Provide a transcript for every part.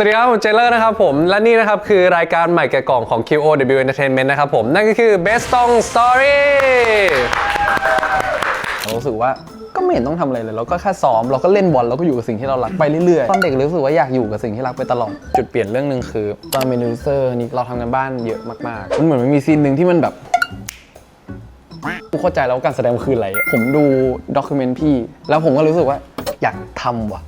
สวัสดีครับผมเจเลอร์นะครับผมและนี่นะครับคือรายการใหม่แกะกล่องของ QOW Entertainment นะครับผมนั่นก็คือ Best Song Story เรารู้สึกว่าก็ไม่เห็นต้องทำอะไรเลย เราก็แค่ซ้อมเราก็เล่นบอลเราก็อยู่กับสิ่งที่เรารักไปเรื่อยๆตอนเด็กรู้สึกว่าอยากอยู่กับสิ่งที่รักไปตลอดจุดเปลี่ยนเรื่องหนึ่งคือตอนเป็นโปรดิวเซอร์นี่เราทำงานบ้านเยอะมากๆมันเหมือนมันมีซีนหนึ่งที่มันแบบ กูเข้าใจแล้วว่าการแสดงมันคืออะไร ผมดูด็อกิเมนต์พี่ แล้วผมก็รู้สึกว่าอยากทำว่ะ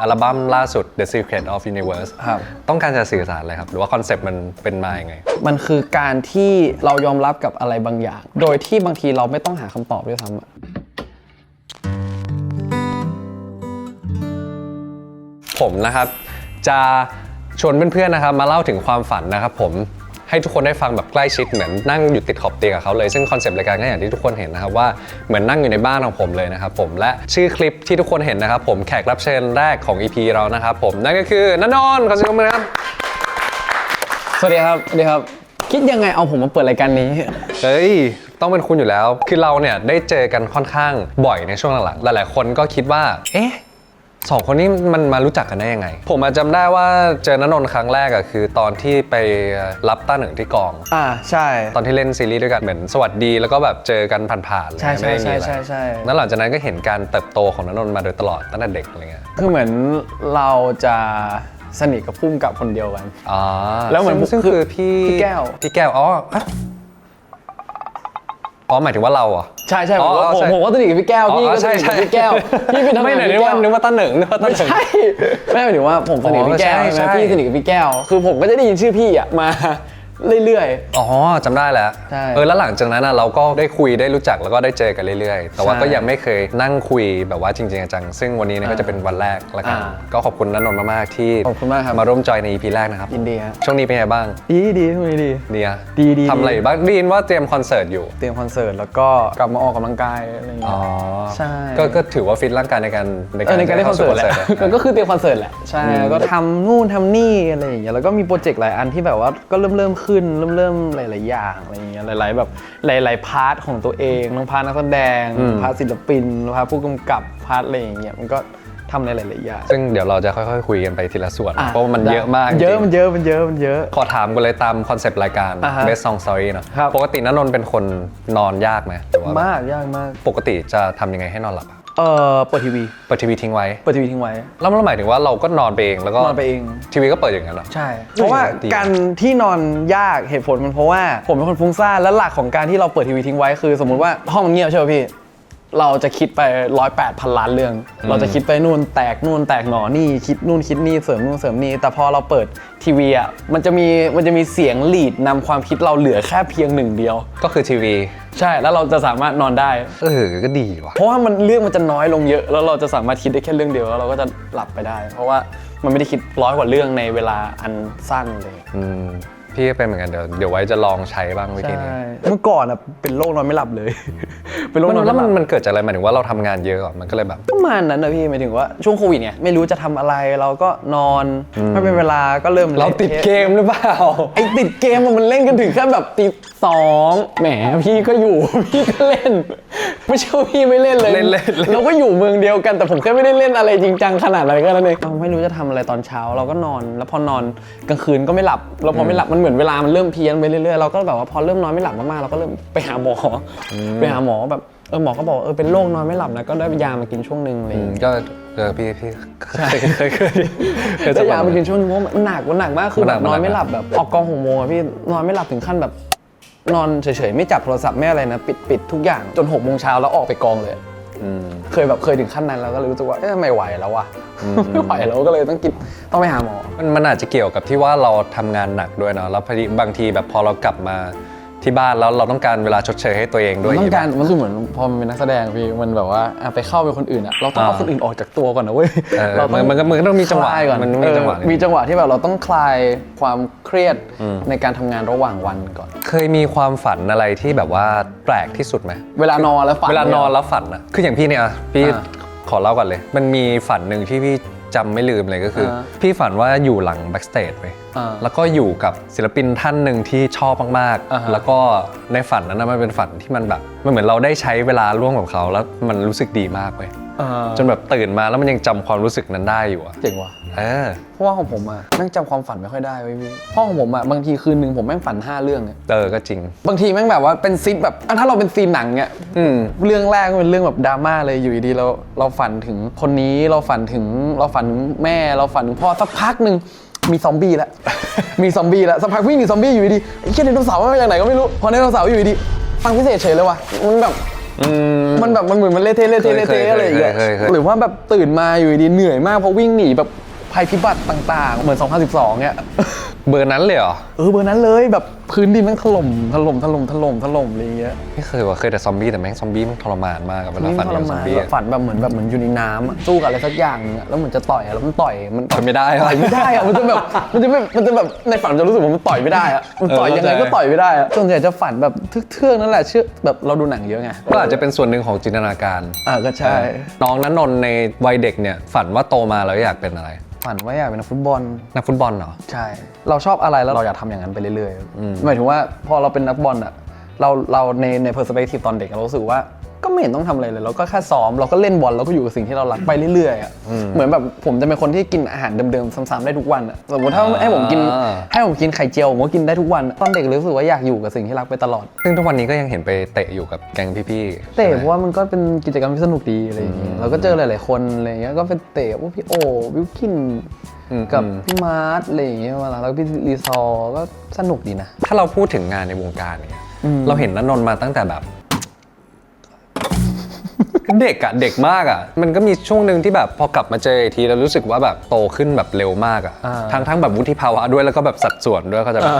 อัลบั้มล่าสุด The Secret of Universe ครับ ต้องการจะสื่อสารอะไรครับ หรือว่าคอนเซปต์มันเป็นมาอย่างไง มันคือการที่เรายอมรับกับอะไรบางอย่าง โดยที่บางทีเราไม่ต้องหาคำตอบด้วยซ้ำอะผมนะครับ จะชวนเพื่อนๆนะครับ มาเล่าถึงความฝันนะครับผม ให้ทุกคนได้ฟังแบบใกล้ชิดเหมือนนั่งอยู่ติดขอบเตียงกับเขาเลยซึ่งคอนเซปต์รายการก็อย่างที่ทุกคนเห็นนะครับว่าเหมือนนั่งอยู่ในบ้านของผมเลยนะครับผมและชื่อคลิปที่ทุกคนเห็นนะครับผมแขกรับเชิญแรกของ EP เรานะครับผมนั่นก็คือนันนนท์ขอเสียงปรบมือครับสวัสดีครับสวัสดีครับ คิดยังไงเอาผมมาเปิดรายการนี้ เฮ้ย ต้องเป็นคุณอยู่แล้ว คือเราเนี่ยได้เจอกันค่อนข้างบ่อยในช่วงหลังๆ หลายๆ คนก็คิดว่า เอ๊ะ สองคนนี้มันมารู้จักกันได้ยังไง ผมมาจำได้ว่าเจอนนนท์ครั้งแรกอะคือ ตอนที่ไปรับต้าเหนึ่งที่กอง อ่าใช่ ตอนที่เล่นซีรีส์ด้วยกันเหมือนสวัสดี แล้วก็แบบเจอกันผ่านๆเลยใช่ใช่ไม่ได้มีอะไรใช่ใช่ แล้วหลังจากนั้นก็เห็นการเติบโตของนนท์มาโดยตลอดตั้งแต่เด็กอะไรเงี้ยคือเหมือนเราจะสนิทกับพุ่มกับคนเดียวกัน อ๋อแล้วเหมือนซึ่งซึ่งคือคือพี่พี่แก้ว พี่แก้วอ๋ออะอ๋อหมายถึงว่าเราเหรอะ ใช่ใช่ผมอ๋อว่าผมใช่ผมก็สนิทกับพี่แก้วพี่อ๋อก็สใช่นิทกับใช่พี่แก้วพี่เป็นทำไม่งานไหนกับนึพี่กว่าแก้วนึกว่าต้าเหนึ่งนึกว่าต้าไม่เหนึ่งใช่ไม่หมายถึงว่าผมสนิทกับพี่แก้วอ๋อใช่ใช่ไหมใช่พี่สนิทกับพี่แก้ว คือผมก็จะได้ยินชื่อพี่อะมา เรื่อย อ๋อจำได้แล้วใช่เออแล้วหลังจากนั้นน่ะเราก็ได้คุยได้รู้จักแล้วก็ได้เจอกันเรื่อยๆ แต่ว่าใช่ก็ยังไม่เคยนั่งคุยแบบว่าจริงๆจังๆซึ่งวันนี้เนี่ยก็จะเป็นวันแรกละกันอ่าก็ขอบคุณนันนนท์มากๆที่ขอบคุณมากครับ มาร่วมจอยใน EP แรกนะครับๆยินดีฮะช่วงนี้เป็นไงบ้างดีดีทุกนี้ดีดีอะดีดี ทำอะไรอยู่บ้างได้ยินว่าเตรียมคอนเสิร์ตอยู่เตรียมคอนเสิร์ตแล้วก็กลับมาออกกำลังกายอะไรอย่างเงี้อ๋ยอใช่ก็ก็ถือว่าฟิตร่างกายในการเออในการเล่นคอนเสิร์ตแหละข้าสู่ก็คือเตรียมคอนเสิร์ตแหละใช่แล้วก็ทำนู่นทำนี่อะไรอย่างเงี้ยแล้วก็มีโปรเจกต์หลายอันที่แบบว่าก็เริ่มเริ่มขึ้นเริ่มเริ่มหลาย ๆ อย่างอะไรอย่างเงี้ยหลาย ๆ แบบหลาย ๆ พาร์ทของตัวเองทั้งพาร์ทนักแสดงพาร์ทศิลปินพาร์ทผู้กำกับพาร์ทอะไรอย่างเงี้ยมันก็ทำในหลายๆอย่างซึ่งเดี๋ยวเราจะค่อย ๆ คุยกันไปทีละส่วนอ่เพราะว่ามันเยอะมาก เยอะจริงๆมันเยอะมันเยอะมันเยอะ ขอถามกันเลยตามคอนเซปต์รายการอ่าฮะ Best Song Story เนอะครับปกตินันนนท์เป็นคนนอนยากไหมหรือว่าแบบมากยากมาก ปกติจะทำยังไงให้นอนหลับอะ เออเปิดทีวี เปิดทีวีทิ้งไว้ เปิดทีวีทิ้งไว้ แล้วมันหมายถึงว่าเราก็นอนไปเองแล้วก็นอนไปเอง ทีวีก็เปิดอย่างนั้นเหรอ ใช่ เพราะว่าดี การที่นอนยากเหตุผลมันเพราะว่าผมเป็นคนฟุ้งซ่านและหลักของการที่เราเปิดทีวีทิ้งไว้คือ สมมุติว่าห้องมันเงียบใช่ไหมพี่ เราจะคิดไปร้อยแปดพันล้านเรื่อง เราจะคิดไปนู่นแตกนู่นแตกหนอนี่คิดนู่นคิดนี่เสริมนู่นเสริมนี่แต่พอเราเปิดทีวีอะมันจะมีมันจะมีเสียงลีดนำความคิดเราเหลือแค่เพียงหนึ่งเดียว ก็คือทีวี ใช่แล้วเราจะสามารถนอนได้ เออ ก็ดีว่ะ เพราะว่ามันเรื่องมันจะน้อยลงเยอะ แล้วเราจะสามารถคิดได้แค่เรื่องเดียวแล้วเราก็จะหลับไปได้ เพราะว่ามันไม่ได้คิดร้อยกว่าเรื่องในเวลาอันสั้นเลย อืม พี่ก็เป็นเหมือนกันเดี๋ยวเดี๋ยวไว้จะลองใช้บ้างวิธีใช่นี้เมื่อก่อนอะเป็นโรคนอนไม่หลับเลย เป็นโรคนมันอนแล้วไม่หมันลับมันเกิดจากอะไรหมายถึงว่าเราทำงานเยอะเหรอมันก็เลยแบบ ประมาณนั้นนะพี่หมายถึงว่าช่วงโควิดเนี่ยไม่รู้จะทำอะไรเราก็นอนไม่เป็นเวลาก็เริ่มเราติดเกมหรือเปล่า ไอ้ติดเกมอะมันเล่นกันถึงแค่แบบตีสองแหมพี่ก็อยู่ พี่ก็เล่น ไม่ใช่ว่าพี่ไม่เล่นเลยเล่นเล่นเล่น เราก็อยู่เมืองเดียวกันแต่ผมแค่ไม่ได้เล่นอะไรจริงจังขนาดอะไรก็นั้นเองเราไม่รู้จะทำอะไรตอนเช้าเราก็นอน แล้วพอนอนกลางคืนก็ไม่หลับแล้วพอไม่หลับมันเหมือนเวลามันเริ่มเพี้ยนไปเรื่อยๆเราก็แบบว่าพอเริ่มนอนไม่หลับมากๆเราก็เริ่มไปหาหมออไปหาหมอแบบเออหมอก็บอกว่าเออเป็นโรคนอนไม่หลับนะก็ได้ยามากินช่วงหนึ่งอะไรอย่างอืมเงี้ย ก็เออพี่พี่เคยเคยเคยเคยเคยได้จะยาแบบมากินช่วงนึงเพราะมันหนักมันหนักมากคือแบบมันหนักนอนไม่มันหนักหลับแบบออกกองหกโมงอะพี่นอนไม่หลับถึงขั้นแบบ นอนเฉยๆไม่จับโทรศัพท์ไม่อะไรนะ ปิดปิดทุกอย่างจนหกโมงเช้าแล้วออกไปกองเลย อืมเคยแบบเคยถึงขั้นนั้นแล้วก็เลยรู้สึกว่าเอ๊ะไม่ไหวแล้วว่ะ ไม่ไหวแล้วก็เลยต้องกินต้องไปหาหมอ มันมันอาจจะเกี่ยวกับที่ว่าเราทำงานหนักด้วยเนาะแล้วพอดีบางทีแบบพอเรากลับมาที่บ้านแล้วเราต้องการเวลาชดเชยให้ตัวเองด้วยต้องการมันคือเหมือนพอมันเป็นนักแสดงพี่มันแบบว่าอะไปเข้าเป็นคนอื่นอะเราต้องเอาอ่าคนอื่นออกจากตัวก่อนนะเว้ยเออเราต้องมันก็มันก็ต้องมีจังหวะคลายก่อนมันต้องมีจังหวะเออมีจังหวะที่แบบเราต้องคลายความเครียดในการทำงานระหว่างวันก่อน เคยมีความฝันอะไรที่แบบว่าแปลกที่สุดไหม เวลานอนแล้วฝัน เวลานอนแล้วฝันอะคืออย่างพี่เนี่ยอะพี่อ่า ขอเล่าก่อนเลย มันมีฝันหนึ่งที่พี่จำไม่ลืมเลยก็คืออาพี่ฝันว่าอยู่หลังแบ็กสเตจไปอ่า แล้วก็อยู่กับศิลปินท่านหนึ่งที่ชอบมากอ่าฮะ ๆ แล้วก็ในฝันนั้นนะมันเป็นฝันที่มันแบบ มันเหมือนเราได้ใช้เวลาร่วมกับเขา แล้วมันรู้สึกดีมากเว้ย อ่า จนแบบตื่นมาแล้วมันยังจำความรู้สึกนั้นได้อยู่อะเจ๋งว่ะ เออ เพราะว่าของผมอะแม่งจำความฝันไม่ค่อยได้เว้ยพี่พ่อของผมอะบางทีคืนหนึ่งผมแม่งฝันห้าเรื่องอะเออก็จริง บางทีแม่งแบบว่าเป็นซีนแบบอะถ้าเราเป็นซีนหนังเนี่ยอืม เรื่องแรกก็เป็นเรื่องแบบดราม่าเลยอยู่ดีๆเราเราฝันถึงคนนี้เราฝันถึงเราฝันถึงแม่เราฝันถึงพ่อสักพักหนึ่งมีซอมบี้แล้วมีซอมบี้แล้วสักพักวิ่งหนีซอมบี้อยู่ดีๆไอ้เชี่ยไดโนเสาร์มันมาจากไหนก็ไม่รู้พอไดโนเสาร์อยู่ดีๆฟังพิเศษเฉยเลยว่ะมันแบบอื มมันแบบมันเหมือนมันเละเทะเละเทะเคยเละเทะอะไรอย่างเงี้ยเคยเคยเคย หรือว่าแบบตื่นมาอยู่ดีๆเหนื่อยมากเพราะวิ่งหนีแบบ ภัยพิบัติต่างๆ เหมือน 2012 เนี่ย เบอร์นั้นเลยเหรอ เออเบอร์นั้นเลยแบบพื้นดินมันถล่มถล่มถล่มถล่มถล่มอะไรอย่างเงี้ยไม่เคยว่ะเคยแต่ซอมบี้แต่แม่งซอมบี้มันทรมานมากอะเวลานี่ฝันทรเรื่องซอมามนบี้แบบอะ ฝันแบบเหมือนแบบเหมือนอยู่ในน้ำอะสู้กับอะไรสักอย่างนึงอะแล้วเหมือนจะต่อยอะแล้วมันต่อยมันทำไม่ได้อะต่อยไม่ได้อะมันจะแบบมันจะแบบมันจะแบบในฝันจะรู้สึกว่ามันต่อยไม่ได้อะมันต่อยเออยังไงเข้าใจก็ต่อยไม่ได้อะส่วนใหญ่จะฝันแบบเทื่องๆนั่นแหละเชื่อแบบเราดูหนังเยอะไงก็อาจจะเป็นส่วนหนึ่งของจินตนาการอ่าก็ใช่ น้องนันนนท์ในวัยเด็กเนี่ยฝันว่าโตมาแล้วอยากเป็นอะไร ฝันว่าอยากเป็นนักฟุตบอล นักฟุตบอลเหรอ ใช่ เราชอบอะไรแล้วเราอยากทำอย่างนั้นไปเรื่อยอืม ๆหมายถึงว่าพอเราเป็นนักบอลอะเราเราในในเพอร์สเปกทีฟตอนเด็กเรารู้สึกว่า ก็ไม่เห็นต้องทำอะไรเลย เราก็แค่ซ้อมเราก็เล่นบอลเราก็อยู่กับสิ่งที่เรารักไปเรื่อยๆอะเหมือนแบบผมจะเป็นคนที่กินอาหารเดิมๆซ้ำๆได้ทุกวันอะสมมติถ้าให้ผมกินอ่า ให้ผมกินไข่เจียวผมก็กินได้ทุกวันตอนเด็กรู้สึกว่าอยากอยู่กับสิ่งที่รักไปตลอด ซึ่งทุกวันนี้ก็ยังเห็นไปเตะอยู่กับแก๊งพี่ๆเตะใช่ไหมเพราะว่ามันก็เป็นกิจกรรมที่สนุกดีอะไรอย่างเงี้ยเราก็เจอหลาย ๆ คนอะไรอย่างเงี้ยก็เป็นเตะพวกพี่โอวิลคินอืม กับอืมพี่มาร์ทอะไรอย่างเงี้ยเวลาแล้วก็พี่รีซอร์ก็สนุกดีนะ ถ้าเราพูดถึงงานในวงการเนี่ยอืมเราเห็นนันนนท์มาตั้งแต่แบบ เด็กอะเด็กมากอะมันก็มีช่วงหนึ่งที่แบบพอกลับมาเจออีกทีเรารู้สึกว่าแบบโตขึ้นแบบเร็วมากอะอ่าทั้งทั้งแบบวุฒิภาวะด้วยแล้วก็แบบสัดส่วนด้วยเขาใจะแบบ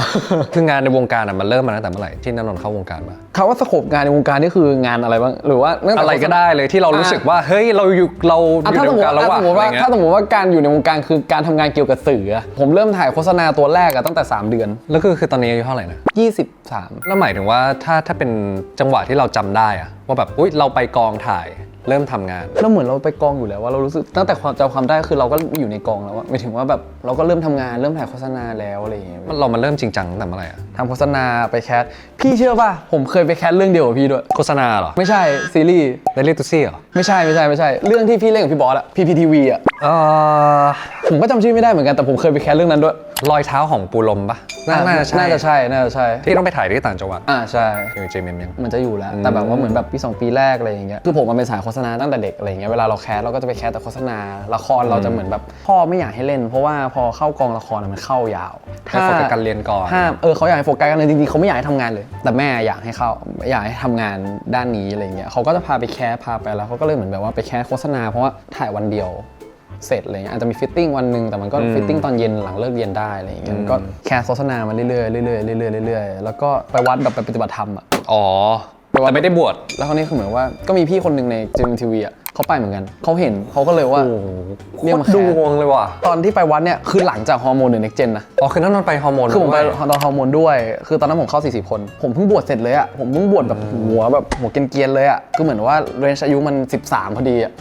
คืองานในวงการอะมันเริ่มมาตั้งแต่เมื่อไหร่ที่นันนนท์เข้าวงการมาคำว่าสโคปงานในวงการนี่คืองานอะไรบ้างหรือว่าตั้งแต่อะไรก็ได้เลยที่เรารู้สึกว่าเฮ้ยเราอยู่เราออะยู่ถ้าในสมวมงติการแล้วว่าว่ะถ้าอะไรเงี้ยสมมติว่าถ้าสมมติว่าการอยู่ในวงการคือการทำงานเกี่ยวกับสื่ออะผมเริ่มถ่ายโฆษณาตัวแรกอะตั้งแต่ 3 เดือน แล้วคือคือตอนนี้อายุเท่าไหร่นะ23 แล้วหมายถึงว่าถ้าถ้าเป็นจังหวะที่เราจำได้อะว่าแบบอุ้ยเราไปกองถ่าย เริ่มทำงานแล้วเหมือนเราไปกองอยู่แล้วว่าเรารู้สึกตั้งแต่ความจำความได้คือเราก็อยู่ในกองแล้วอะหมายถึงว่าแบบเราก็เริ่มทำงานเริ่มถ่ายโฆษณาแล้วอะไรอย่างเงี้ยมันเรามาเริ่มจริงจังตั้งแต่เมื่อไหร่อะทำโฆษณาไปแคสพี่เชื่อป่ะผมเคยไปแคสเรื่องเดียวกับพี่ด้วยโฆษณาเหรอไม่ใช่ซีรีส์เดลิตูซี่เหรอไม่ใช่ไม่ใช่ไม่ใช่ เรื่องที่พี่เล่นกับพี่บอสอะ PPTV อะเออผมก็จำชื่อไม่ได้เหมือนกันแต่ผมเคยไปแคสเรื่องนั้นด้วยรอยเท้าของปูลมปะน่าน่าจะใช่น่าจะใช่น่าจะใช่ที่ต้องไปถ่ายที่ต่างจังหวัดอ่าใช่อยู่เจมิมยังมันจะอยู่แล้วแต่แบบว่าเหมือนแบบปีสองปีแรกอะไรอย่างเงี้ยคือผมมาเป็นสายโฆษณาตั้งแต่เด็กอะไรอย่างเงี้ยเวลาเราแคสเราก็จะไปแคสแต่โฆษณาละครเราจะเหมือนแบบพ่อไม่อยากให้เล่น เพราะว่าพอเข้ากองละครอะมันเข้ายาวให้โฟกัสการเรียนก่อน ห้ามเออเขาอยากให้โฟกัสกันเลยจริงๆเขาไม่อยากให้ทำงานเลย แต่แม่อยากให้เข้าอยากให้ทำงานด้านนี้อะไรเงี้ยเขาก็จะพาไปแคสพาไปแล้วเขาก็เลยเหมือนแบบว่าไปแคสโฆษณาเพราะว่าถ่ายวันเดียว เสร็จอะไรเงี้ยอาจจะมีฟิตติ้งวันหนึ่งแต่มันก็อืมฟิตติ้งตอนเย็นหลังเลิกเรียนได้อะไรอย่างเงี้ยอืมก็แคสโฆษณามาเรื่อยๆเรื่อยๆเรื่อยๆเรื่อยๆแล้วก็ไปวัดแบบไปปฏิบัติธรรมอะ อ๋อ แต่ไม่ได้บวชแล้วคราวนี้คือเหมือนว่าก็มีพี่คนหนึ่งในจีมทีวีอะเขาไปเหมือนกันเขาเห็นเขาก็เลยว่าเรียกมาโคตรแคดสวงเลยว่ะตอนที่ไปวัดเนี่ยคือหลังจากฮอร์โมนเดอะเน็กเจนนะ อ๋อคือนั่นนนไปฮอร์โมนคือผมไปด้วยตอนฮอร์โมนด้วย คือตอนนั้นผมเข้า 40 คน ผมเพิ่งบวชเสร็จเลยอะผมเพิ่งบวชแบบหัวแบบหัวเกรียนๆเลยอะคือเหมือนว่าเรนจ์อายุมัน 13 พอดีอะ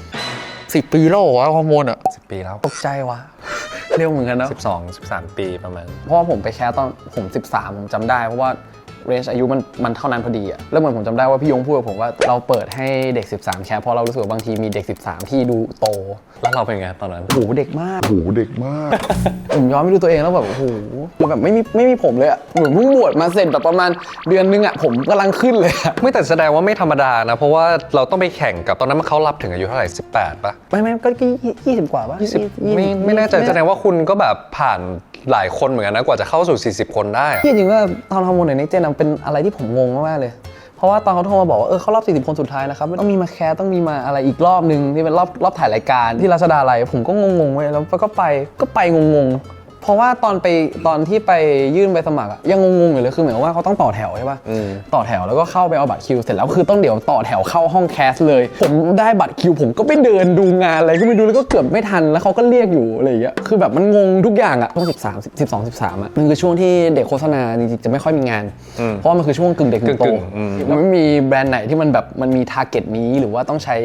สิปีแล้วเหรอวะฮอร์โมนอะสิบปีแล้วตกใจวะ เร็วเหมือนกันนะสิบสองสิบสามปีประมาณ เพราะว่าผมไปแคสตอนผม 13 ผมจำได้ เพราะว่า เรนจ์อายุมันมันเท่านั้นพอดีอะแล้วเหมือนผมจำได้ว่าพี่ยงพูดกับผมว่าเราเปิดให้เด็ก 13 แคสเพราะเรารู้สึกว่าบางทีมีเด็ก 13 ที่ดูโต แล้วเราเป็นไงตอนนั้นโอ้โหเด็กมากโหเด็กมาก ผมย้อนไปดูตัวเองแล้วแบบโอ้โหมันแบบไม่มีไม่มีผมเลยอะเหมือนเพิ่งบวชมาเสร็จแบบประมาณเดือนนึงอะผมกำลังขึ้นเลยอะไม่แต่แสดงว่าไม่ธรรมดานะ เพราะว่าเราต้องไปแข่งกับตอนนั้นเขารับถึงอายุเท่าไหร่18ปะไม่ไม่ก็ยี่สิบกว่าปะ20ไม่ไม่แน่ใจแสดงว่าคุณก็แบบผ่านหลายคนเหมือนกันนะกว่าจะเข้าสู่ 40 คนได้อะที่จริงว่าตอนฮอร์โมนในเจนเป็นอะไรที่ผมงงมากๆเลย เพราะว่าตอนเขาโทรมาบอกว่าเออเขารอบ 40 คนสุดท้ายนะครับต้องมีมาแคร์ต้องมีมาอะไรอีกรอบนึงที่เป็นรอบรอบถ่ายรายการที่รัชดาลัยผมก็งงๆเว้ยแล้วก็ไปก็ไปงงๆ เพราะว่าตอนไปตอนที่ไปยื่นใบสมัครอะยังงงๆอยู่เลยคือเหมือนกับว่าเขาต้องต่อแถวใช่ปะอืม ต่อแถวแล้วก็เข้าไปเอาบัตรคิวเสร็จแล้วคือต้องเดี๋ยวต่อแถวเข้าห้องแคสเลย ผมได้บัตรคิว ผมก็ไปเดินดูงานอะไรก็ไม่ดูแล้วก็เกือบไม่ทันแล้วเขาก็เรียกอยู่อะไรอย่างเงี้ยคือแบบมันงงทุกอย่างอะช่วง 13 12 13อะมันคือช่วงที่เด็กโฆษณาจริงๆจะไม่ค่อยมีงาน อืมเพราะว่ามันคือช่วงกึ่งเด็กกึ่งโตกึ่งๆอืม มันไม่มีแบรนด์ไหนที่มันแบบมันมีทาร์เก็ตนี้หรือว่าต้องใช้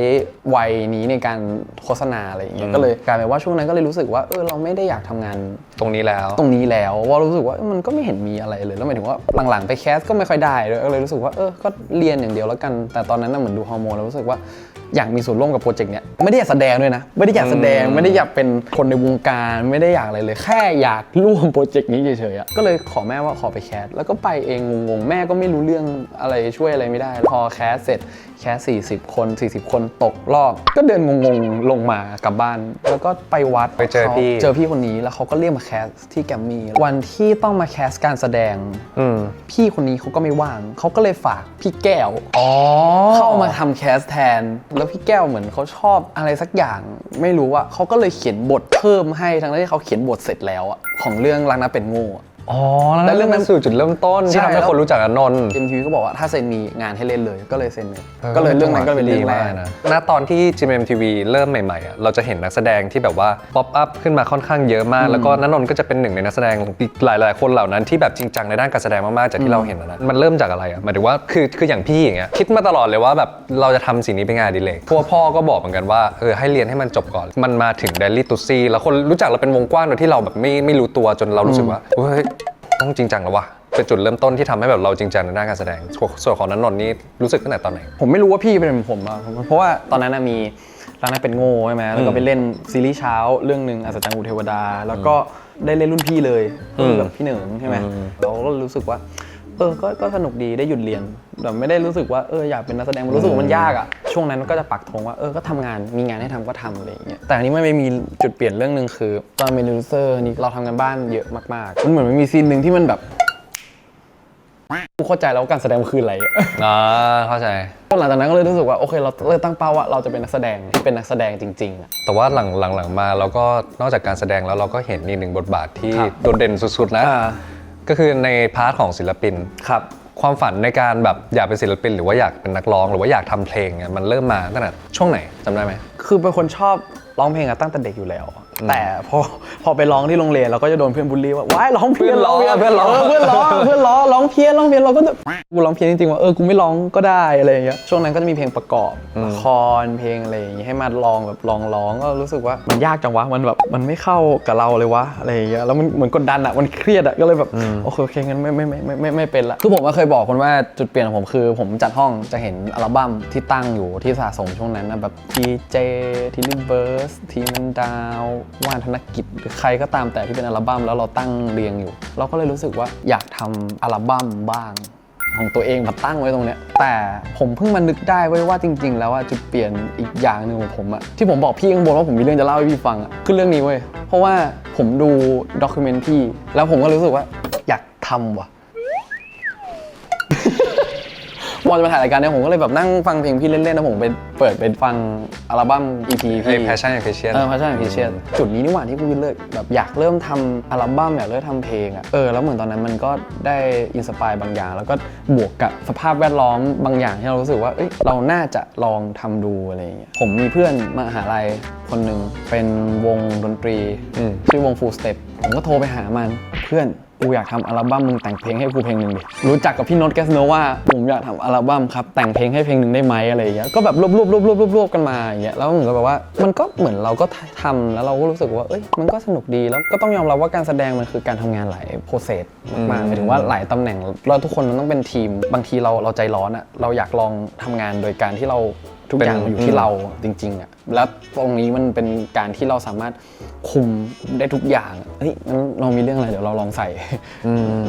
วัยนี้ในการโฆษณาอะไรอย่างเงี้ยก็เลยกลายเป็นว่าช่วงนั้นก็เลยรู้สึกว่าเออเราไม่ได้อยากทำงาน ตรงนี้แล้ว ตรงนี้แล้วว่ารู้สึกว่ามันก็ไม่เห็นมีอะไรเลย แล้วหมายถึงว่าหลังๆไปแคสก็ไม่ค่อยได้เลยก็เลยรู้สึกว่าเออก็เรียนอย่างเดียวแล้วกัน แต่ตอนนั้นน่ะเหมือนดูฮอร์โมนแล้วรู้สึกว่า อยากมีส่วนร่วมกับโปรเจกต์เนี้ยไม่ได้อยากแสดงด้วยนะ ไม่ได้อยากแสดงไม่ได้อยากเป็นคนในวงการไม่ได้อยากอะไรเลย แค่อยากร่วมโปรเจกต์นี้เฉยๆอะก็เลยขอแม่ว่าขอไปแคสแล้วก็ไปเองงงๆแม่ก็ไม่รู้เรื่องอะไรช่วยอะไรไม่ได้ พอแคสเสร็จแคส40 คน 40 คนตกรอบ ก็เดินงงๆลงมากลับบ้าน แล้วก็ไปวัดไปเจอพี่เจอพี่คนนี้แล้วเขาก็เรียกมาแคสที่แกรมมี่วันที่ต้องมาแคสการแสดงอืมพี่คนนี้เขาก็ไม่ว่างเขาก็เลยฝากพี่แก้วอ๋อเข้ามาทำแคสแทนแล้วพี่แก้วเหมือนเขาชอบอะไรสักอย่าง ไม่รู้ว่าเขาก็เลยเขียนบทเพิ่มให้ทั้งที่เขาเขียนบทเสร็จแล้วอะของเรื่องรักนะเป็นโง่อะ อ๋อแล้วเรื่องนั้นสู่จุดเริ่มต้นใช่ที่ทำให้คนรู้จักอนนท์ เอ็มทีก็บอกว่าถ้าเซนมีงานให้เล่นเลยก็เลยเซ็นเลยก็เลยเรื่องนั้นก็เป็นเรื่องแรกดีมานะณตอนที่ GMMTV เริ่มใหม่ๆอะเราจะเห็นนักแสดงที่แบบว่าป๊อปอัพขึ้นมาค่อนข้างเยอะมาก แล้วก็ณนนท์ก็จะเป็นหนึ่งในนักแสดงอีกหลายๆ คนเหล่านั้นที่แบบจริงจังในด้านการแสดงมากๆ จากที่เราเห็นอะนะมันเริ่มจากอะไรอะหมายถึงว่าคือคืออย่างพี่อย่างเงี้ยคิดมาตลอดเลยว่าแบบเราจะทำสิ่งนี้เป็นงานอดิเลกเพราะวกพ่อก็บอกเหมือนกันว่าเออให้เรียนให้มันจบก่อนมันมาถึงเดลี่ตุซี่แล้วคนรู้จักเราเป็นวงกว้างโดยที่เราแบบไม่ไม่รู้ตัวจนเรารู้สึกว่าเฮ้ย ต้องจริงจังแล้ววะเป็นจุดเริ่มต้นที่ทำให้แบบเราจริงจังในด้านการแสดง ส่วนส่วนของนันนนท์นี่รู้สึกตั้งแต่ตอนไหน ผมไม่รู้ว่าพี่เป็นเหมือนผมอะเพราะว่าตอนนั้นนะมีรักนั้นเป็นโง่ใช่ไหมแล้วก็ไปเล่นซีรีส์เช้าเรื่องหนึ่งอัศจรรย์อุเทวดา แล้วก็ได้เล่นรุ่นพี่เลยก็คือแบบพี่เหนิงใช่ไหมเราก็รู้สึกว่า เออก็ก็สนุกดีได้หยุดเรียนแต่ไม่ได้รู้สึกว่าเอออยากเป็นนักแสดงมันรู้สึกว่ามันยากอะช่วงนั้นก็จะปักธงว่าเออก็ทำงานมีงานให้ทำก็ทำอะไรอย่างเงี้ยแต่อันนี้มันไม่มีจุดเปลี่ยนเรื่องหนึ่งคือ ตอนเป็นยูเซอร์นี่เราทำกันบ้านเยอะมากๆมันเหมือนมันมีซีนหนึ่งที่มันแบบกูเข้าใจแล้วว่าการแสดงมันคืออะไรอะอ่าเข้าใจ หลังจากนั้นก็เลยรู้สึกว่าโอเคเราเลยตั้งเป้าว่าเราจะเป็นนักแสดงเป็นนักแสดงจริงๆอะ แต่ว่าหลังหลังหลังมาเราก็นอกจากการแสดงแล้วเราก็เห็นอีกหนึ่งบทบาทที่ครับโดดเด่นสุดๆนะอ่า ก็คือในพาร์ทของศิลปิน ครับ ความฝันในการแบบอยากเป็นศิลปิน หรือว่าอยากเป็นนักร้อง หรือว่าอยากทำเพลงเนี่ยมันเริ่มมาตั้งแต่ช่วงไหนจำได้ไหม คือเป็นคนชอบร้องเพลงอะตั้งแต่เด็กอยู่แล้ว แต่พอพอไปร้องที่โรงเรียนเราก็จะโดนเพื่อนบูลลี่ว่าว้ายร้องเพี้ยนเพื่อนล้อเพื่อนล้อเพื่อนล้อเพื่อนล้อร้องเพี้ยนร้องเพี้ยนเราก็จะกูร้องเพี้ยนจริงๆว่าเออกูไม่ร้องก็ได้อะไรอย่างเงี้ยช่วงนั้นก็จะมีเพลงประกอบละครเพลงอะไรอย่างเงี้ยให้มาลองแบบลองร้องก็รู้สึกว่ามันยากจังวะมันแบบมันไม่เข้ากับเราเลยวะอะไรอย่างเงี้ยแล้วมันเหมือนกดดันอะมันเครียดอะก็เลยแบบโอเคโอเคงั้นไม่ไม่ไม่ไม่ไม่ไม่เป็นละคือผมก็เคยบอกคนว่าจุดเปลี่ยนของผมคือ ผมจัดห้องจะเห็นอัลบั้มที่ตั้งอยู่ที่สะสมช่วงนั้นนะแบบทีเจทีลิเบิร์สทีมันดาวว่านธนกิจ หรือใครก็ตามแต่ที่เป็นอัลบั้มแล้วเราตั้งเรียงอยู่ เราก็เลยรู้สึกว่าอยากทำอัลบั้มบ้าง ของตัวเองมาตั้งไว้ตรงเนี้ยแต่ผมเพิ่งมานึกได้ไว้ว่าจริง ๆ แล้วอะจุดเปลี่ยนอีกอย่างหนึ่งของผมอะที่ผมบอกพี่ข้างบนว่าผมมีเรื่องจะเล่าให้พี่ฟังอะคือเรื่องนี้เว้ยเพราะว่าผมดูด็อกิเมนที่แล้วผมก็รู้สึกว่าอยากทำว่ะ มอจะมาถ่ายรายการเนี่ยผมก็เลยแบบนั่งฟังเพลงพี่เล่นๆแล้วผมไปเปิดไปฟังอัลบั้ม EP ไอ้ พี่ passion and passion เออพาชั่นพิเชียจุดนี้นี่หว่าที่กูเลยแบบอยากเริ่มทำอัลบั้มอยากเริ่มทำเพลงอะเออแล้วเหมือนตอนนั้นมันก็ได้อินสปายบางอย่าง แล้วก็บวกกับสภาพแวดล้อมบางอย่างที่เรารู้สึกว่าเอ้ยเราน่าจะลองทำดูอะไรอย่างเงี้ยผมมีเพื่อนมหาลัยคนหนึ่งเป็นวงดนตรีอืม ชื่อวง Full Step ผมก็โทรไปหามันเพื่อน กูอยากทำอัลบั้มมึงแต่งเพลงให้กูเพลงหนึ่งดิรู้จักกับพี่โน้ตแกสโนว่าผมอยากทำอัลบั้มครับแต่งเพลงให้เพลงหนึ่งได้ไหมอะไรอย่างเงี้ยก็แบบรวบรวบรวบรวบรวบรวบกันมาอย่างเงี้ยแล้วเหมือนกับแบบว่ามันก็เหมือนเราก็ทำแล้วเราก็รู้สึกว่าเอ้ยมันก็สนุกดีแล้วก็ต้องยอมรับว่าการแสดงมันคือการทำงานหลายโปรเซสมากๆหมายถึงว่าหลายตำแหน่งแล้วทุกคนมันต้องเป็นทีม บางทีเราเราใจร้อนอะเราอยากลองทำงานโดยการที่เรา ทุกอย่างมันอยู่ที่เราจริงๆอะแล้วตรงนี้มันเป็นการที่เราสามารถคุมได้ทุกอย่างอะเฮ้ยงั้นเรามีเรื่องอะไรเดี๋ยวเราลองใส่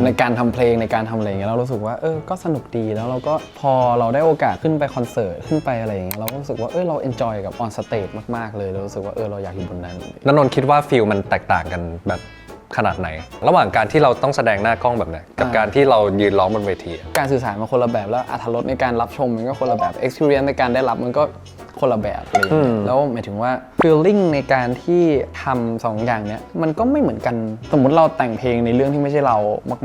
ในการทำเพลงในการทำอะไรอย่างเงี้ยเรารู้สึกว่าเออก็สนุกดีแล้วเราก็พอเราได้โอกาสขึ้นไปคอนเสิร์ตขึ้นไปอะไรอย่างเงี้ยเราก็รู้สึกว่าเออเราเอนจอยกับออนสเตจมากๆเลยเรารู้สึกว่าเออเราอยากอยู่บนนั้นนันนนท์คิดว่าฟิลมันแตกต่างกันแบบ ขนาดไหน ระหว่างการที่เราต้องแสดงหน้ากล้องแบบไหนกับอ่าการที่เรายืนร้องบนเวทีอะการสื่อสารมันคนละแบบแล้วอรรถรสในการรับชมมันก็คนละแบบ experience ในการได้รับมันก็คนละแบบอะไรอย่างเลยแล้วหมายถึงว่า feeling ในการที่ทำสองอย่างเนี้ยมันก็ไม่เหมือนกันสมมติเราแต่งเพลงในเรื่องที่ไม่ใช่เรา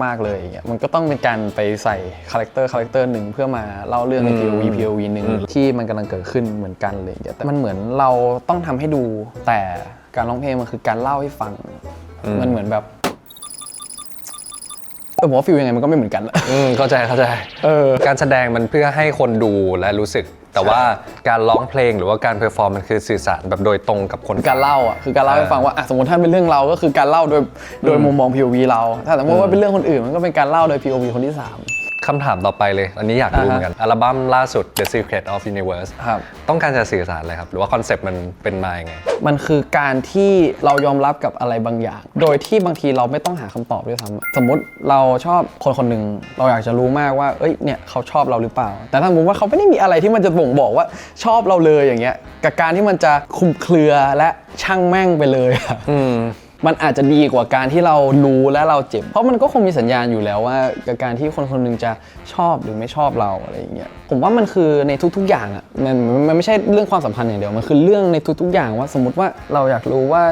มาก ๆเลยอย่างเงี้ยมันก็ต้องเป็นการไปใส่คาแรคเตอร์คาแรคเตอร์หนึ่งเพื่อมาเล่าเรื่องใน POV POV หนึ่งที่มันกำลังเกิดขึ้นเหมือนกันเลยอย่างเงี้ยแต่มันเหมือนเราต้องทำให้ดูแต่การร้องเพลงมันคือการเล่าให้ฟัง มันเหมือนแบบเออผมว่าฟีลยังไงมันก็ไม่เหมือนกันอะอืมเข้าใจเข้าใจ เออ การแสดงมันเพื่อให้คนดูและรู้สึก แต่ว่าการร้องเพลงหรือว่าการเพอร์ฟอร์มมันคือสื่อสารแบบโดยตรงกับคนการเล่าอะคือการเล่าให้ฟังว่าอะสมมติถ้าเป็นเรื่องเราก็คือการเล่าโดยโดยมุมมอง POV เรา ถ้าสมมติว่าเป็นเรื่องคนอื่นมันก็เป็นการเล่าโดย POV คนที่สาม คำถามต่อไปเลย อันนี้อยากรู้เหมือนกัน อัลบั้มล่าสุด The Secret of Universe ครับ ต้องการจะสื่อสารอะไรครับ หรือว่าคอนเซปต์มันเป็นมาอย่างไง มันคือการที่เรายอมรับกับอะไรบางอย่าง โดยที่บางทีเราไม่ต้องหาคำตอบด้วยซ้ำสมมติเราชอบคนคนหนึ่งเราอยากจะรู้มากว่า เอ้ย เนี่ยเขาชอบเราหรือเปล่า แต่ถ้าสมมติว่าเขาไม่ได้มีอะไรที่มันจะบ่งบอกว่าชอบเราเลยอย่างเงี้ย กับการที่มันจะคลุมเครือและช่างแม่งไปเลยอะ อืม มันอาจจะดีกว่าการที่เรารู้และเราเจ็บ เพราะมันก็คงมีสัญญาณอยู่แล้วว่ากับการที่คนคนหนึงจะชอบหรือไม่ชอบเราอะไรอย่างเงี้ยผมว่ามันคือในทุก ๆอย่างอะมันมันไม่ใช่เรื่องความสัมพันธ์อย่างเดียวมันคือเรื่องในทุก ๆ อย่างว่าสมมติว่าเราอยากรู้ว่า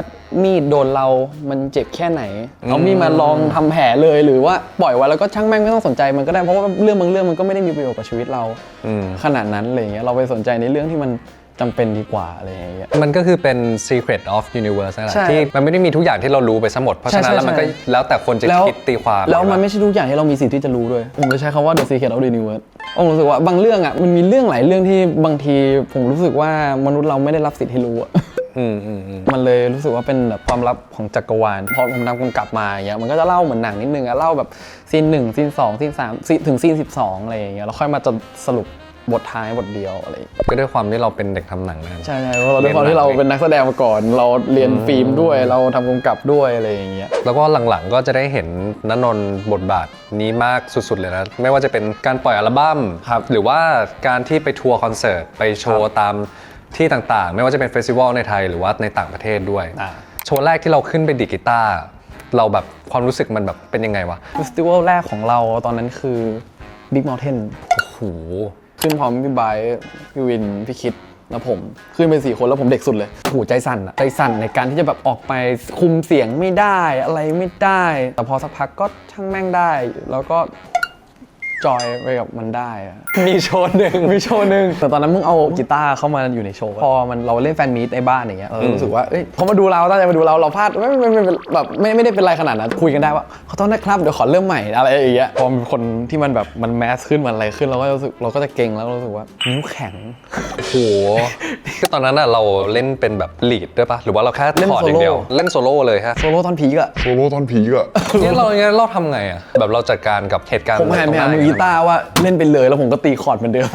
มีดโดนเรา มันเจ็บแค่ไหนเอามีดมาลองทำแผลเลยหรือว่าปล่อยไว้แล้วก็ช่างแม่งไม่ต้องสนใจมันก็ได้เพราะว่าเรื่องบางเรื่องมันก็ไม่ได้มีประโยชน์กับชีวิตเราอืมขนาดนั้นอะไรอย่างเงี้ยเราไปสนใจในเรื่องที่มัน จำเป็นดีกว่าอะไรอย่างเงี้ย มันก็คือเป็น Secret of Universe นั่นแหละใช่ที่มันไม่ได้มีทุกอย่างที่เรารู้ไปซะหมด เพราะฉะนั้นใช่แล้วมันก็ใช่ แล้วแต่คนจะแล้วคิดตีความแล้วมันว่าไม่ใช่ทุกอย่างที่เรามีสิทธิ์ที่จะรู้ด้วย ผมเลยใช้คำว่า the secret of the universe ผมรู้สึกว่าบางเรื่องอะมันมีเรื่องหลายเรื่องที่บางทีผมรู้สึกว่ามนุษย์เราไม่ได้รับสิทธิ์ให้รู้อะ อืมอืมอืม มันเลยรู้สึกว่าเป็นแบบความลับของจักรวาลพอผมนำกำกับมาอย่างเงี้ยมันก็จะเล่าเหมือนหนังนิดนึงอะเล่าแบบซีนหนึ่งซีนสองซีนสามซีนถึงซีนสิบสองอะไรอย่างเงี้ยแล้วค่อยมาจะสรุป บทท้ายบทเดียวอะไรอย่างเงี้ยก็ด้วยความที่เราเป็นเด็กทำหนังนะใช่ใช่เพราะเราด้วยความที่เราเป็นนักแสดงมาก่อน เราเรียนฟิล์มด้วยเราทำกำกับด้วยอะไรอย่างเงี้ยแล้วก็หลังๆก็จะได้เห็นนนนท์บทบาทนี้มากสุดๆเลยนะไม่ว่าจะเป็นการปล่อยอัลบั้มครับหรือว่าการที่ไปทัวร์คอนเสิร์ตไปโชว์ตามที่ต่างๆ ไม่ว่าจะเป็นเฟสติวัลในไทยหรือว่าในต่างประเทศด้วยอ่าโชว์แรกที่เราขึ้นไปดีดกีตาร์เราแบบความรู้สึกมันแบบเป็นยังไงวะเฟสติวัลแรกของเราตอนนั้นคือ Big Mountain โอ้โห ขึ้นพร้อมพี่ไบร์ทพี่วิน พี่คิดแล้วผม ขึ้นไปสี่คนแล้วผมเด็กสุดเลยโอ้โหใจสั่นอะใจสั่นในการที่จะแบบออกไปคุมเสียงไม่ได้อะไรไม่ได้ แต่พอสักพักก็ช่างแม่งได้ แล้วก็ จอยไปกับมันได้อะมีโชว์หนึ่งมีโชว์หนึ่งแต่ตอนนั้นมึงเอากีตาร์เข้ามาอยู่ในโชว์ พอมันเราเล่นแฟนมีตในบ้านอย่างเงี้ยเรารู้สึกว่าเอ้ยพอมาดูเราตั้งใจมาดูเราเราพลาดไม่ไม่ไม่ไม่แบบไม่ไม่ได้เป็นไรขนาดนั้นคุยกันได้ว่าขอโทษนะครับเดี๋ยวขอเริ่มใหม่อะไรอย่างเงี้ยพอเป็นคนที่มันแบบมันแมสขึ้นมันอะไรขึ้นเราก็รู้สึกเราก็จะเก่งแล้วเรารู้สึกว่านิ้วแข็งโอ้โหคือตอนนั้นน่ะเราเล่นเป็นแบบลีดด้วยปะหรือว่าเราแค่เล่นถอดอย่างเดียวโซโล่เล่นโซโล่เลยฮะโซโล่ตอนพีกอะโซโล่ตอนผีอะเนี่ยเราเนี่ยเราทำไงอะแบบเราจัดการกับเหตุการณ์ผมหันไปหามือกีตาร์ว่าเล่นไปเลยแล้วผมก็ตีคอร์ดเหมือนเดิม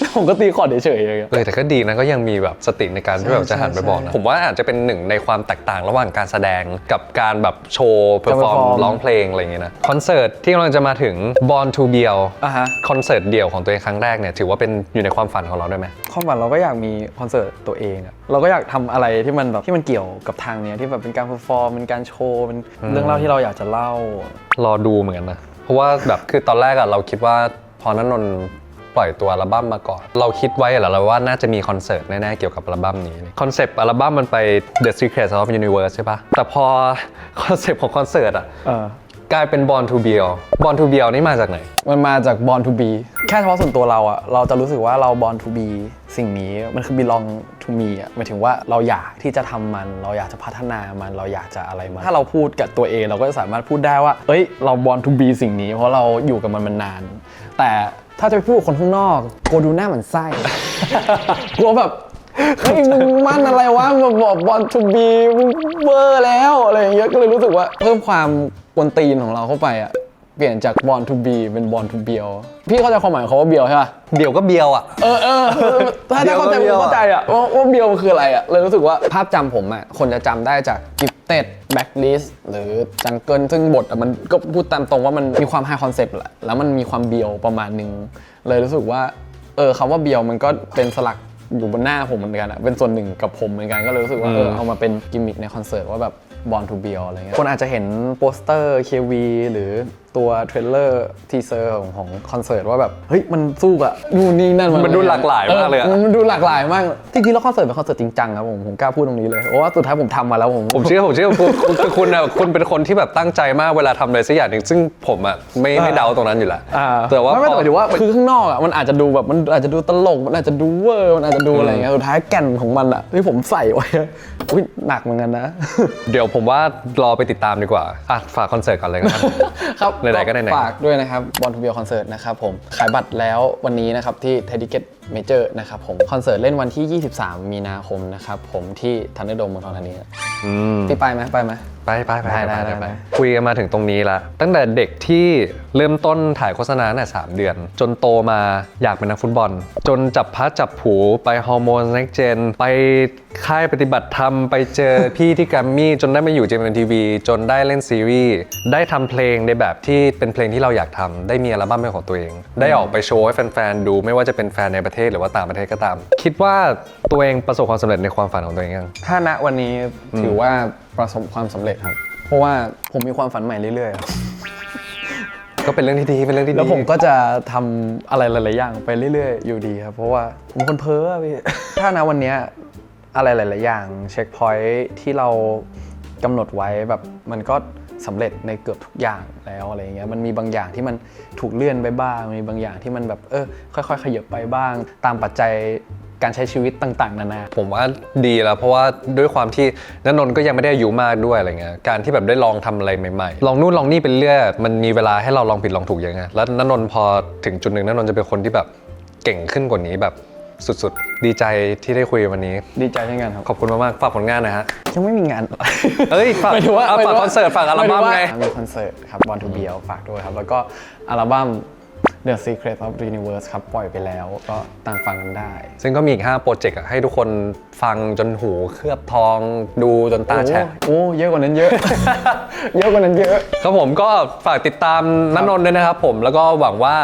แล้วผมก็ตีคอร์ดเฉยๆอย่างเงี้ย เออแต่ก็ดีนะก็ยังมีแบบสติในการที่แบบจะหันไปบอกนะใช่ผมว่าอาจจะเป็นหนึ่งในความแตกต่างระหว่างการแสดงกับการแบบโชว์เพอร์ฟอร์ม perform ร้องเพลงอะไรอย่างเงี้ยนะ คอนเสิร์ตที่กำลังจะมาถึง Born to b e l อะฮะ คอนเสิร์ตเดี่ยวของตัวเองครั้งแรกเนี่ยถือว่าเป็นอยู่ในความฝันของเราด้วยไหม ความฝันเราก็อยากมีคอนเสิร์ตตัวเองอะเราก็อยากทำอะไรที่มันแบบที่มันเกี่ยวกับทางเนี้ยที่แบบเป็นการเพอร์ฟอร์มเป็นการโชว์เป็นเรื่องเล่าที่เราอยากจะเล่า รอดูเหมือนกันนะ เพราะว่าแบบคือตอนแรกอะเราคิดว่าพอนันนนท์ปล่อยตัวอัลบั้มมาก่อน เราคิดไว้เหรอเราว่าน่าจะมีคอนเสิร์ตแน่ๆเกี่ยวกับอัลบั้มนี้คอนเซปต์อัลบั้มมันไป The Secrets of Universe ใช่ปะแต่พอคอนเซปต์ของคอนเสิร์ตอะ กลายเป็น Born to b e l Born to b e l นี่มาจากไหน มันมาจาก Born to be แค่เฉพาะส่วนตัวเราอะเราจะรู้สึกว่าเรา Born to be สิ่งนี้มันคือ belong to me อะหมายถึงว่าเราอยากที่จะทำมัน เราอยากจะพัฒนามันเราอยากจะอะไรมัน ถ้าเราพูดกับตัวเองเราก็จะสามารถพูดได้ว่า เอ้ย เรา Born to be สิ่งนี้ เพราะเราอยู่กับมันมานาน แต่ถ้าจะไปพูดกับคนข้างนอกกลัวดูหน้าเหมือนไส้ กลัวแบบเฮ้ยมึงมั่นอะไรวะมาบอก Born to be มึงเบอร์แล้วอะไรอย่างเงี้ยก็เลยรู้สึกว่าเพิ่มความ กวนตีนของเราเข้าไปอะเปลี่ยนจาก born to be เป็น born to beal พี่เข้าใจความหมายของเขาว่า beal ใช่ป่ะเดี่ยวก็เบียวอะเออเออถ้าถ้าเข้าใจเบียวก็เข้าใจอะว่าว่า beal คืออะไรอะเลยรู้สึกว่าภาพจำผมอะคนจะจำได้จาก gifted blacklist หรือ jungle ซึ่งบทอะมันก็พูดตามตรงว่ามันมีความ high concept แหละแล้วมันมีความ beal ประมาณนึง เลยรู้สึกว่า เออคำว่า beal มันก็เป็นสลักอยู่บนหน้าผมเหมือนกันอะเป็นส่วนหนึ่งกับผมเหมือนกันก็เลยรู้สึกว่าเออเอามาเป็นกิมมิคในคอนเสิร์ตว่าแบบ Born to Beal อะไรเงี้ยคนอาจจะเห็นโปสเตอร์ KV หรือ ตัวเทรลเลอร์ทีเซอร์ของของคอนเสิร์ตว่าแบบ เฮ้ย มันสู้อะนู่นนี่นั่นมันดูหลากหลายมากเลยอะ มันดูหลากหลายมาก จริงๆแล้วคอนเสิร์ตเป็นคอนเสิร์ตจริงจังครับผม ผมกล้าพูดตรงนี้เลยเพราะว่าสุดท้ายผมทำมาแล้วผม ผมเชื่อผมเชื่อคุณคุณคือคุณอะคุณเป็นคนที่แบบตั้งใจมากเวลาทำอะไรสักอย่างหนึ่งซึ่งผมอะไม่ไม่เดาตรงนั้นอยู่แล้วอ่าแต่ว่าไม่ไม่พอแต่หมายถึงว่าคือข้างนอกอะมันอาจจะดูแบบมันอาจจะดูตลกมันอาจจะดูเวอร์มันอาจจะดูอะไรเงี้ยสุดท้ายแก่นของมันอะที่ผมใส่ไว้อะอุ้ยหนักเหมือนกันนะ เดี๋ยวผมว่ารอไปติดตามดีกว่าอะฝากคอนเสิร์ตก่อนเลยกัน ครับไหนๆก็ไหนๆ ฝากด้วยนะครับบอลทูเบียคอนเสิร์ตนะครับผม ขายบัตรแล้ววันนี้นะครับที่เทดิเกต เมเจอร์นะครับผม คอนเสิร์ตเล่นวันที่ 23 มีนาคมนะครับผมที่ทันเดอร์โดมเมืองทองธานีอืม พี่ไปไหมไปไหม ไปไปไปได้ไปได้ไปได้ไปได้ คุยกันมาถึงตรงนี้ละ ตั้งแต่เด็กที่เริ่มต้นถ่ายโฆษณาเนี่ยสามเดือน จนโตมาอยากเป็นนักฟุตบอล จนจับพัดจับผูไปฮอร์โมนเน็กเจนไปค่ายปฏิบัติธรรม ไปเจอ พี่ที่แกรมมี่จนได้มาอยู่เจมทีวีจนได้เล่นซีรีส์ได้ทำเพลงในแบบที่เป็นเพลงที่เราอยากทำได้มีอัลบั้มเป็นของตัวเอง ได้ออกไปโชว์ให้แฟนๆดูไม่ว่าจะเป็นแฟนในประเทศหรือว่าต่างประเทศก็ตาม คิดว่าตัวเองประสบความสำเร็จในความฝันของตัวเองยัง ถ้าณวันนี้ถือว่าประสบความสำเร็จครับ เพราะว่าผมมีความฝันใหม่เรื่อยๆครับก็เป็นเรื่องที่ดีเป็นเรื่องที่ดีแล้วผมก็จะทำอะไรหลายๆอย่างไปเรื่อยๆ อยู่ดีครับ เพราะว่าผมเป็นคนเพ้ออะพี่ ถ้านะวันเนี้ยอะไรหลาย ๆ อย่าง เช็คพอยท์ที่เรากำหนดไว้แบบมันก็ สำเร็จในเกือบทุกอย่างแล้วอะไรเงี้ยมันมีบางอย่างที่มันถูกเลื่อนไปบ้างมีบางอย่างที่มันแบบเออค่อย ๆ ขยับไปบ้าง ตามปัจจัยการใช้ชีวิตต่างๆนานาผมว่าดีแล้วเพราะว่าด้วยความที่นนนท์ก็ยังไม่ได้อายุมากด้วยอะไรเงี้ยการที่แบบได้ลองทำอะไรใหม่ๆ ลองนู่นลองนี่เป็นเรื่อยมันมีเวลาให้เราลองผิดลองถูกเยอะไงแล้วนนนท์พอถึงจุดหนึ่งนนนท์จะเป็นคนที่แบบเก่งขึ้นกว่านี้แบบ สุดๆ ดีใจที่ได้คุยวันนี้ ดีใจเช่นกันครับ ขอบคุณมากๆฝากผลงานหนะฮะ ยังไม่มีงาน เอ้ยฝากหมายถึงว่าเอาหมยฝากถึงว่คอนเสิร์ตฝากอัลบั้มหยถึไงว่ามีคอนเสิร์ตครับ Born to Be ฝากด้วยครับ แล้วก็อัลบั้ม The Secret of the Universe ครับ ปล่อยไปแล้วก็ตามฟังกันได้ ซึ่งก็มีอีก 5 โปรเจกต์อะให้ทุกคนฟังจนหูเคลือบทองดูจนตาแฉะ โอ้โอ้เยอะกว่านั้นเยอะ เยอะกว่านั้นเยอะ ครับผมก็ฝากติดตามนันนนท์ด้วยนะครับผมแล้วก็หวังว่า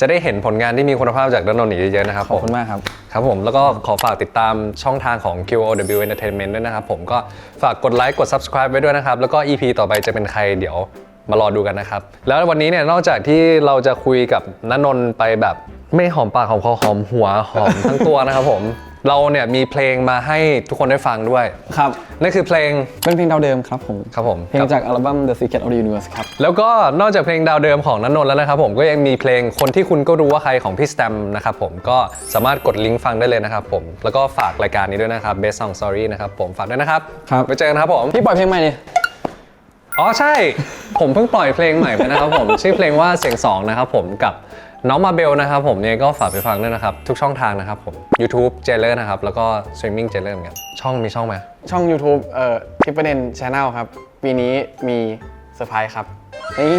จะได้เห็นผลงานที่มีคุณภาพจากนันนนท์อีกเยอะๆนะครับขอบผคุณมมากครับ ครับผมแล้วก็ขอฝากติดตามช่องทางของ QOW Entertainment ด้วยนะครับผมก็ฝากกดไลค์กด subscribe ไว้ด้วยนะครับ แล้วก็ EP ต่อไปจะเป็นใครเดี๋ยว มารอดูกันนะครับ แล้ววันนี้เนี่ยนอกจากที่เราจะคุยกับนันนนท์ไปแบบไม่หอมปากหอมคอหอมหัวหอมทั้งตัวนะครับผม เราเนี่ยมีเพลงมาให้ทุกคนได้ฟังด้วย ครับนั่นคือเพลงเป็นเพลงดาวเดิมครับผมครับผมเพลงจากอัลบั้ม The Secret of the Universe ครับ แล้วก็นอกจากเพลงดาวเดิมของนันนนท์แล้วนะครับผมก็ยังมีเพลงคนที่คุณก็รู้ว่าใครของพี่สแตมนะครับผมก็สามารถกดลิงก์ฟังได้เลยนะครับผมแล้วก็ฝากรายการนี้ด้วยนะครับ Best Song Story นะครับผมฝากด้วยนะครับครับไปเจอกันครับผมพี่ปล่อยเพลงใหม่ดิ อ๋อใช่ ผมเพิ่งปล่อยเพลงใหม่ไปนะครับผม ชื่อเพลงว่าเสียงสองนะครับผมกับน้องมาเบลนะครับผมเนี่ยก็ฝากไปฟังด้วยนะครับ ทุกช่องทางนะครับผม YouTube j a i l e r นะครับ แล้วก็ Streaming j a i l e r เหมือนกัน ช่องมีช่องไหมช่อง YouTube เอ่อทิปประเด็นช anel ครับ ปีนี้มีเซอร์ไพรส์ครับนี่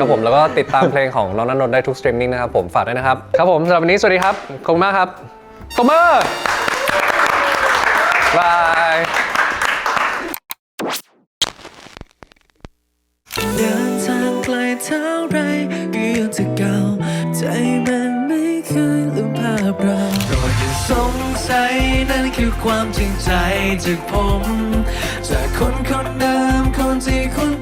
ครับผมแล้วก็ติดตามเพลงของน้องนันนนท์ได้ทุกสตรีมมิ่งนะครับผมฝากด้วยนะครับ ครับผมสำหรับวันนี้สวัสดีครับขอบคุณมากครับตบมือบาย งใจจากผม จากคนคนเดิมคนที่คุณ